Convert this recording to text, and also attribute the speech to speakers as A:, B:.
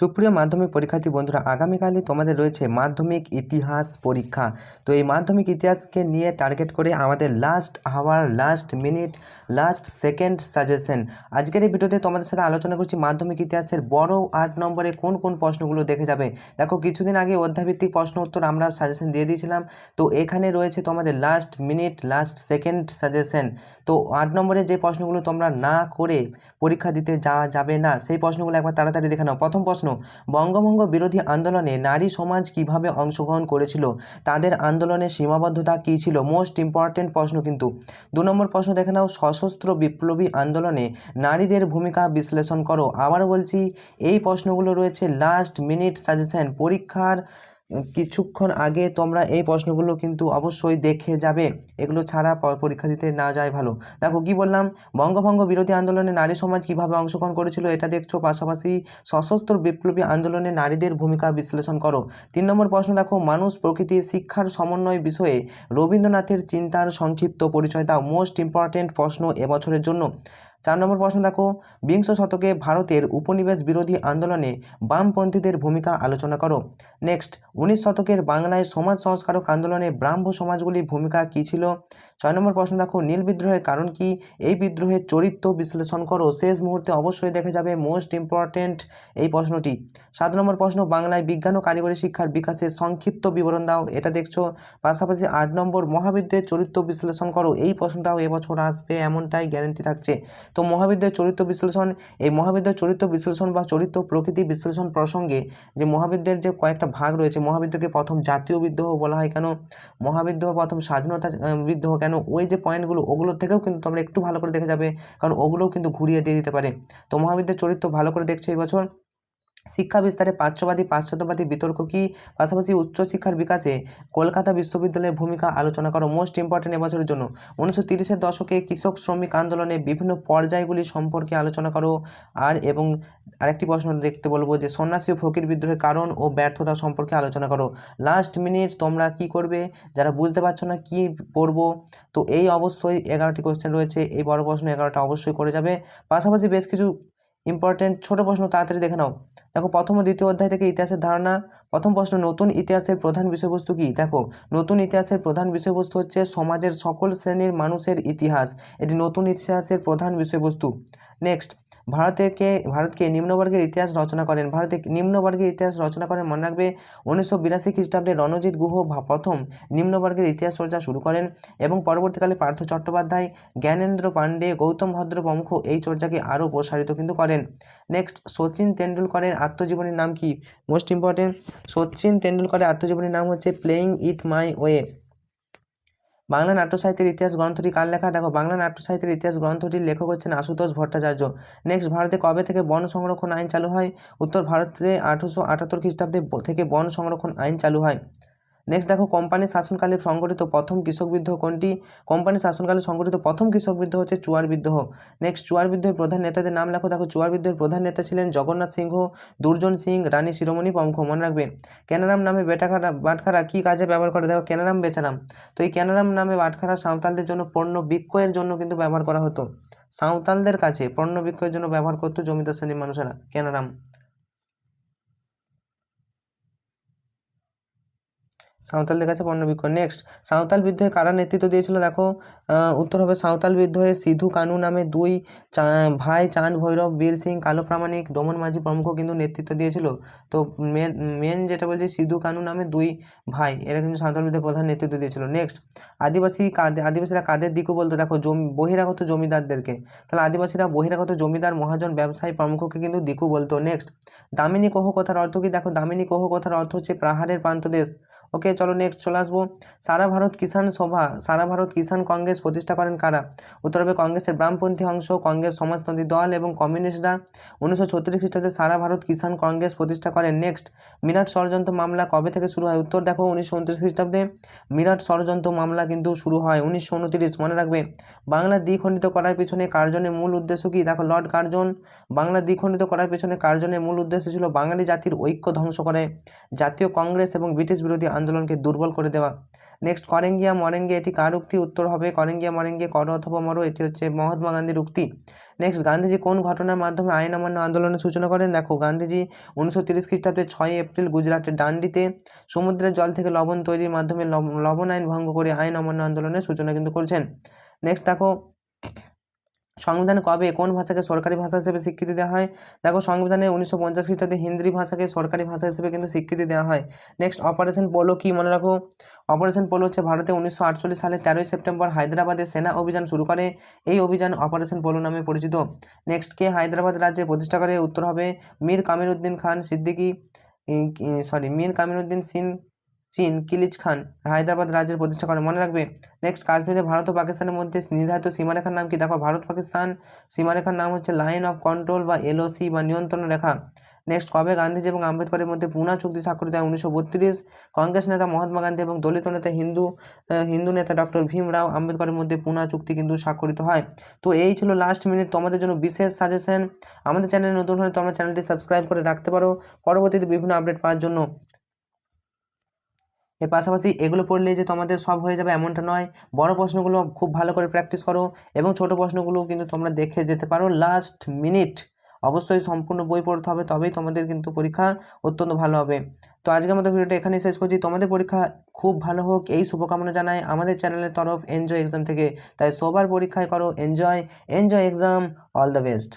A: সুপ্রিয় মাধ্যমিক পরীক্ষার্থী বন্ধুরা, আগামীকালই তোমাদের রয়েছে মাধ্যমিক ইতিহাস পরীক্ষা। তো এই মাধ্যমিক ইতিহাসকে নিয়ে টার্গেট করে আমাদের last hour last minute last second suggestion আজকের এই ভিডিওতে তোমাদের সাথে আলোচনা করছি মাধ্যমিক ইতিহাসের বড় আট নম্বরে কোন কোন প্রশ্নগুলো দেখে যাবে। দেখো, কিছুদিন আগে অধ্যাভিত্তিক প্রশ্ন উত্তর আমরা সাজেশন দিয়ে দিয়েছিলাম। তো এখানে রয়েছে তোমাদের last minute last second suggestion তো আট নম্বরে যে প্রশ্নগুলো তোমরা না করে পরীক্ষা দিতে যাওয়া যাবে না, সেই প্রশ্নগুলো একবার তাড়াতাড়ি দেখে নাও। প্রথম প্রশ্ন বঙ্গভঙ্গ বিরোধী আন্দোলনে নারী সমাজ কীভাবে অংশগ্রহণ করেছিল, তাদের আন্দোলনের সীমাবদ্ধতা কী ছিল মোস্ট ইম্পর্টেন্ট প্রশ্ন কিন্তু। দু নম্বর প্রশ্ন দেখে নাও, সশস্ত্র বিপ্লবী আন্দোলনে নারীদের ভূমিকা বিশ্লেষণ করো। আবার বলছি, এই প্রশ্নগুলো রয়েছে লাস্ট মিনিট সাজেশন পরীক্ষার কিছুক্ষণ আগে তোমরা এই প্রশ্নগুলো কিন্তু অবশ্যই দেখে যাবে। এগুলো ছাড়া পরীক্ষা দিতে না যায় ভালো। দেখো, কি বললাম? বঙ্গভঙ্গ বিরোধী আন্দোলনে নারী সমাজ কীভাবে অংশগ্রহণ করেছিল, এটা দেখছ। পাশাপাশি সশস্ত্র বিপ্লবী আন্দোলনে নারীদের ভূমিকা বিশ্লেষণ করো। তিন নম্বর প্রশ্ন, দেখো, মানুষ প্রকৃতি, শিক্ষার সমন্বয় বিষয়ে রবীন্দ্রনাথের চিন্তার সংক্ষিপ্ত পরিচয় দাও। মোস্ট ইম্পর্টেন্ট প্রশ্ন এবছরের জন্য। চার নম্বর প্রশ্ন দেখো, বিংশ শতকে ভারতের উপনিবেশ বিরোধী আন্দোলনে বামপন্থীদের ভূমিকা আলোচনা করো। নেক্সট উনিশ শতকের বাংলায় সমাজ সংস্কারক আন্দোলনে ব্রাহ্ম সমাজগুলির ভূমিকা কী ছিল? ছয় নম্বর প্রশ্ন, দেখো, নীল বিদ্রোহের কারণ কি? এই বিদ্রোহের চরিত্র বিশ্লেষণ করো। শেষ মুহূর্তে অবশ্যই দেখা যাবে মোস্ট ইম্পর্ট্যান্ট এই প্রশ্নটি। সাত নম্বর প্রশ্ন, বাংলায় বিজ্ঞান ও কারিগরি শিক্ষার বিকাশের সংক্ষিপ্ত বিবরণ দাও। এটা দেখছ। পাশাপাশি আট নম্বর মহাবিদ্যের চরিত্র বিশ্লেষণ করো। এই প্রশ্নটাও এবছর আসবে, এমনটাই গ্যারেন্টি থাকছে। তো মহাবিদ্যের চরিত্র বিশ্লেষণ, এই মহাবিদ্যের চরিত্র বিশ্লেষণ বা চরিত্র প্রকৃতি বিশ্লেষণ প্রসঙ্গে যে মহাবিদ্যের যে কয়েকটা ভাগ রয়েছে মহাবিদ্যকে প্রথম জাতীয় বিদ্রোহ বলা হয় কেন? মহাবিদ্রোহ প্রথম স্বাধীনতা বিদ্রোহ কেন ওই যে পয়েন্টগুলো ওগুলোর থেকেও কিন্তু তোমরা একটু ভালো করে দেখে যাবে। কারণ ওগুলোও কিন্তু ঘুরিয়ে দিয়ে দিতে পারে। তো মহাবিদ্যের চরিত্র ভালো করে দেখছ এই বছর। শিক্ষা বিস্তারে পার্শ্ববাদী পাশ্চাত্যবাদী বিতর্ক কি? পাশাপাশি উচ্চশিক্ষার বিকাশে কলকাতা বিশ্ববিদ্যালয়ের ভূমিকা আলোচনা করো মোস্ট ইম্পর্টেন্ট এবছরের জন্য। উনিশশো তিরিশের দশকে কৃষক শ্রমিক আন্দোলনে বিভিন্ন পর্যায়গুলি সম্পর্কে আলোচনা করো। আর এবং আরেকটি প্রশ্ন দেখতে বলব যে, সন্ন্যাসী ও ফকির বিদ্রোহের কারণ ও ব্যর্থতা সম্পর্কে আলোচনা করো। লাস্ট মিনিট তোমরা কি করবে? যারা বুঝতে পারছ না কি পড়ব? তো এই অবশ্যই এগারোটি কোয়েশ্চেন রয়েছে। এই বড় প্রশ্ন এগারোটা অবশ্যই করে যাবে। পাশাপাশি বেশ কিছু ইম্পর্টেন্ট ছোট প্রশ্ন তাড়াতাড়ি দেখে নাও। দেখো, প্রথম ও দ্বিতীয় অধ্যায় থেকে ইতিহাসের ধারণা। প্রথম প্রশ্ন, নতুন ইতিহাসের প্রধান বিষয়বস্তু কি? দেখো, নতুন ইতিহাসের প্রধান বিষয়বস্তু হচ্ছে সমাজের সকল শ্রেণির মানুষের ইতিহাস। এটি নতুন ইতিহাসের প্রধান বিষয়বস্তু। নেক্সট ভারতকে ভারতকে নিম্নবর্গের ইতিহাস রচনা করেন। ভারতে নিম্নবর্গের ইতিহাস রচনা করেন মনে রাখবে, উনিশশো বিরাশি খ্রিস্টাব্দে রণজিৎ গুহ প্রথম নিম্নবর্গের ইতিহাস চর্চা শুরু করেন এবং পরবর্তীকালে পার্থ চট্টোপাধ্যায়, জ্ঞানেন্দ্র পাণ্ডে গৌতম ভদ্র প্রমুখ এই চর্চাকে আরও প্রসারিত কিন্তু করেন। নেক্সট, সচিন তেন্ডুলকরের আত্মজীবনীর নাম কি? মোস্ট ইম্পর্টেন্ট, সচিন তেন্ডুলকরের আত্মজীবনীর নাম হচ্ছে playing it my way. Bangla নাট্য সাহিত্যের ইতিহাস গ্রন্থটি কার লেখা? দেখো, বাংলা নাট্য সাহিত্যের ইতিহাস গ্রন্থটির লেখক হচ্ছেন আশুতোষ ভট্টাচার্য। নেক্সট ভারতে কবে থেকে বন সংরক্ষণ আইন চালু হয়? উত্তর, ভারতে আঠেরোশো আটাত্তর খ্রিস্টাব্দে থেকে বন সংরক্ষণ আইন চালু হয়। নেক্সট দেখো কোম্পানির শাসনকালে সংগঠিত প্রথম কৃষক বিদ্রোহ কোনটি? কোম্পানির শাসনকালে সংগঠিত প্রথম কৃষক বিদ্রোহ হচ্ছে চুয়ার বিদ্রোহ। নেক্সট চুয়ার বিদ্রোহের প্রধান নেতাদের নাম লেখো। দেখো, চুয়ার বিদ্রোহের প্রধান নেতা ছিলেন জগন্নাথ সিংহ, দুর্জন সিং, রানী শিরোমণি প্রমুখ, মনে রাখবে। ক্যানারাম নামে বেটাখারা, বাটখারা কী কাজে ব্যবহার করে? দেখো, কেনারাম বেচারাম। তো এই ক্যানারাম নামে বাটখারা সাঁওতালদের জন্য পণ্য বিক্রয়ের জন্য কিন্তু ব্যবহার করা হতো। সাঁওতালদের কাছে পণ্য বিক্রয়ের জন্য ব্যবহার করতো জমিদার শ্রেণির মানুষেরা ক্যানারাম সাঁওতালদের কাছে পণ্য নেক্সট সাঁওতাল বিদ্রোহে কারা নেতৃত্ব দিয়েছিল? দেখো উত্তর হবে সাঁওতাল বিদ্রোহে সিধু কানু নামে দুই চা- ভাই চাঁদ ভৈরব, বীর সিং, কালো প্রামাণিক ডোমন মাঝি প্রমুখ কিন্তু নেতৃত্ব দিয়েছিল। তো মেন যেটা বলছি, সিধু কানু নামে দুই ভাই, এরা কিন্তু সাঁওতাল বিদ্রোহে প্রধান নেতৃত্ব দিয়েছিল। নেক্সট আদিবাসী কাদের আদিবাসীরা কাদের দিকু বলতো, দেখো, জমি, বহিরাগত জমিদারদেরকে। তাহলে আদিবাসীরা বহিরাগত জমিদার, মহাজন, ব্যবসায়ী প্রমুখকে কিন্তু দিকু বলতো। নেক্সট দামিনী কোহ কথার অর্থ কি? দেখো, দামিনী কোহ কথার অর্থ হচ্ছে পাহাড়ের প্রান্তদেশ। ওকে, চলো নেক্সট চলে আসব। সারা ভারত কিষাণ সভা, সারা ভারত কিষাণ কংগ্রেস প্রতিষ্ঠা করেন কারা? উত্তর হবে কংগ্রেসের বামপন্থী অংশ, কংগ্রেস, সমাজতন্ত্রী দল এবং কমিউনিস্টরা উনিশশো ছত্রিশ খ্রিস্টাব্দে সারা ভারত কিষাণ কংগ্রেস প্রতিষ্ঠা করেন। নেক্সট মিরাট ষড়যন্ত্র মামলা কবে থেকে শুরু হয়? উত্তর দেখো উনিশশো উনত্রিশ খ্রিস্টাব্দে। মিরাট ষড়যন্ত্র মামলা কিন্তু শুরু হয় উনিশশো উনত্রিশ, মনে রাখবে। বাংলা দ্বিখণ্ডিত করার পিছনে কার্জনের মূল উদ্দেশ্য কি? দেখো লর্ড কার্জন, বাংলা দ্বিখণ্ডিত করার পিছনে কার্জনের মূল উদ্দেশ্য ছিল বাঙালি জাতির ঐক্য ধ্বংস করে? জাতীয় কংগ্রেস এবং ব্রিটিশ বিরোধী আন্দোলনকে দুর্বল করে দেওয়া। নেক্সট, করেঙ্গিয়া মরেঙ্গে, এটি কার উক্তি? উত্তর হবে করেঙ্গিয়া মরেঙ্গে, কর অথবা মরো, এটি হচ্ছে মহাত্মা গান্ধীর উক্তি। নেক্সট, গান্ধীজি কোন ঘটনার মাধ্যমে আইন অমান্য আন্দোলনের সূচনা করেন? দেখো, গান্ধীজি উনিশশো তিরিশ খ্রিস্টাব্দে ছয় এপ্রিল গুজরাটের ডান্ডিতে সমুদ্রের জল থেকে লবণ তৈরির মাধ্যমে লব- লবণ আইন ভঙ্গ করে আইন অমান্য আন্দোলনের সূচনা কিন্তু করেছেন। নেক্সট, দেখো সংবিধানে কবে, কোন ভাষাকে সরকারি ভাষা হিসেবে স্বীকৃতি দেওয়া হয়? দেখো, সংবিধানে উনিশশো পঞ্চাশ খ্রিস্টাব্দে হিন্দি ভাষাকে সরকারি ভাষা হিসেবে কিন্তু স্বীকৃতি দেওয়া হয়। নেক্সট অপারেশন পোলো কি? মনে রাখো অপারেশন পোলো হচ্ছে ভারতে উনিশশো আটচল্লিশ সালে তেরোই সেপ্টেম্বর হায়দ্রাবাদে সেনা অভিযান শুরু করে। এই অভিযান অপারেশন পোলো নামে পরিচিত। নেক্সট কে হায়দ্রাবাদ রাজ্যে প্রতিষ্ঠা করে? উত্তর হবে মীর কামিরুদ্দিন খান সিদ্দিকী সরি মীর কামিরুদ্দিন সিন চীন কিলিজ খান, হায়দ্রাবাদ রাজ্যের প্রতিষ্ঠা করে। মনে রাখবে, নেক্সট কাশ্মীরে ভারত ও পাকিস্তানের মধ্যে নির্ধারিত সীমারেখার নাম কি? দেখো, ভারত, পাকিস্তান, সীমারেখার নাম হচ্ছে লাইন অফ কন্ট্রোল বা এলওসি বা নিয়ন্ত্রণ রেখা। নেক্সট, কবে গান্ধীজি এবং আম্বেদকরের মধ্যে পুনা চুক্তি স্বাক্ষরিত হয়? উনিশশো বত্রিশ। কংগ্রেস নেতা মহাত্মা গান্ধী এবং দলিত নেতা হিন্দু হিন্দু নেতা ডক্টর ভীমরাও আম্বেদকরের মধ্যে পুনা চুক্তি কিন্তু স্বাক্ষরিত হয়। তো এই ছিল লাস্ট মিনিট তোমাদের জন্য বিশেষ সাজেশন আমাদের চ্যানেলে নতুন হলে তোমরা চ্যানেলটি সাবস্ক্রাইব করে রাখতে পারো। পরবর্তীতে বিভিন্ন আপডেট পাওয়ার জন্য। এর পাশাপাশি এগুলো পড়লে যে তোমাদের সব হয়ে যাবে এমনটা নয়। বড় প্রশ্নগুলো খুব ভালো করে প্র্যাকটিস করো এবং ছোট প্রশ্নগুলো কিন্তু তোমরা দেখে যেতে পারো লাস্ট মিনিট অবশ্যই সম্পূর্ণ বই পড়তে হবে, তবেই তোমাদের কিন্তু পরীক্ষা অত্যন্ত ভালো হবে। তো আজকের মতো ভিডিওটা এখানেই শেষ করছি। তোমাদের পরীক্ষা খুব ভালো হোক, এই শুভকামনা জানাই আমাদের চ্যানেলের তরফ এনজয় এক্সাম থেকে। তাই সবার পরীক্ষায় করো enjoy enjoy exam all the best